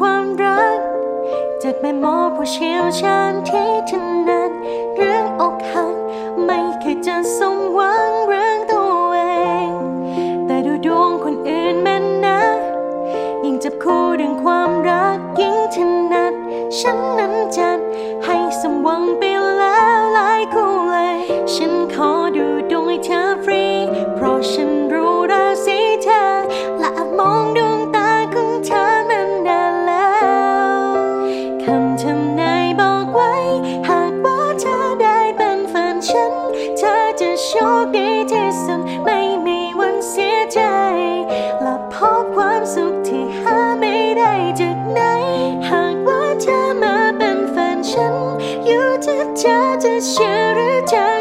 ความรัก จากแม่หมอผู้เชี่ยวชาญที่ถนัดเรื่องอกหักไม่เคยจะสมหวังเรื่องตัวเองแต่ดูดวงคนอื่นแม่นนะ ยิ่งจับคู่เรื่องความรักยิ่งถนัด ฉันนั้นจัดให้สมหวังไปแล้วหลายคู่เลย ฉันขอดูดวงให้เธอฟรี ไม่มีวันเสียใจ และพบความสุขที่หาไม่ได้จากไหน หากว่าเธอมาเป็นแฟนฉัน อยู่ที่เธอจะเชื่อหรือเธอ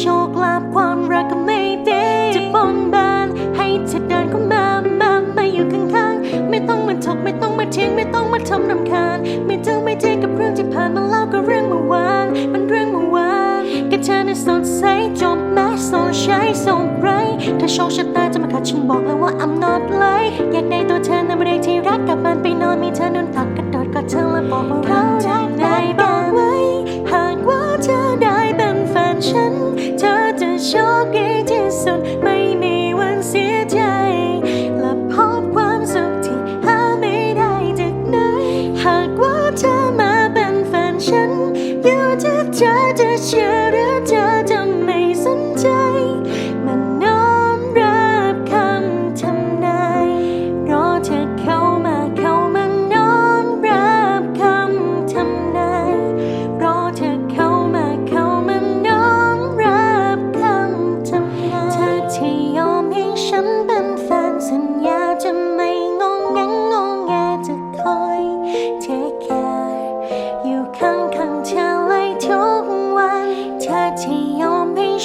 โชคลาภความรักก็ไม่ดีจะบนบานให้เธอเดินเข้ามามามาอยู่ข้างๆไม่ต้องมาถกไม่ต้องมาเถียงไม่ต้องมาทำรำคาญ ไม่เจอไม่เจอกับเรื่องที่ผ่านมาแล้วก็เรื่องเมื่อวานมันเรื่องเมื่อวานกับเธอนั้นสดใสจบแม้โซใช้ส่งไรถ้าโชคชะตาจะมาขัดฉันบอกเลยว่า I'm not like อยากได้ตัวเธอในบริเวณที่รักกลับบ้านไปนอนมีเธอนอนตักกระโดดกอดเธอและบอกว่าเขา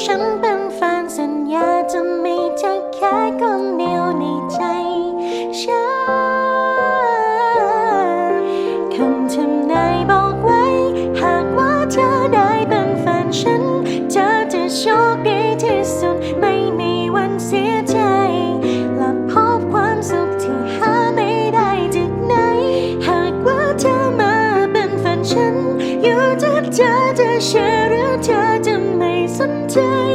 ฉันเป็นแฟนสัญญาจะมีเธอแค่คนเดียวในใจฉันคำทำนายบอกไว้ หากว่าเธอได้เป็นแฟนฉัน เธอจะโชคดีที่สุดไม่มีวันเสียใจ และพบความสุขที่หาไม่ได้จากไหน หากว่าเธอมาเป็นแฟนฉัน อยู่ที่เธอจะเชื่อหรือเธอจะไม่สน ใจ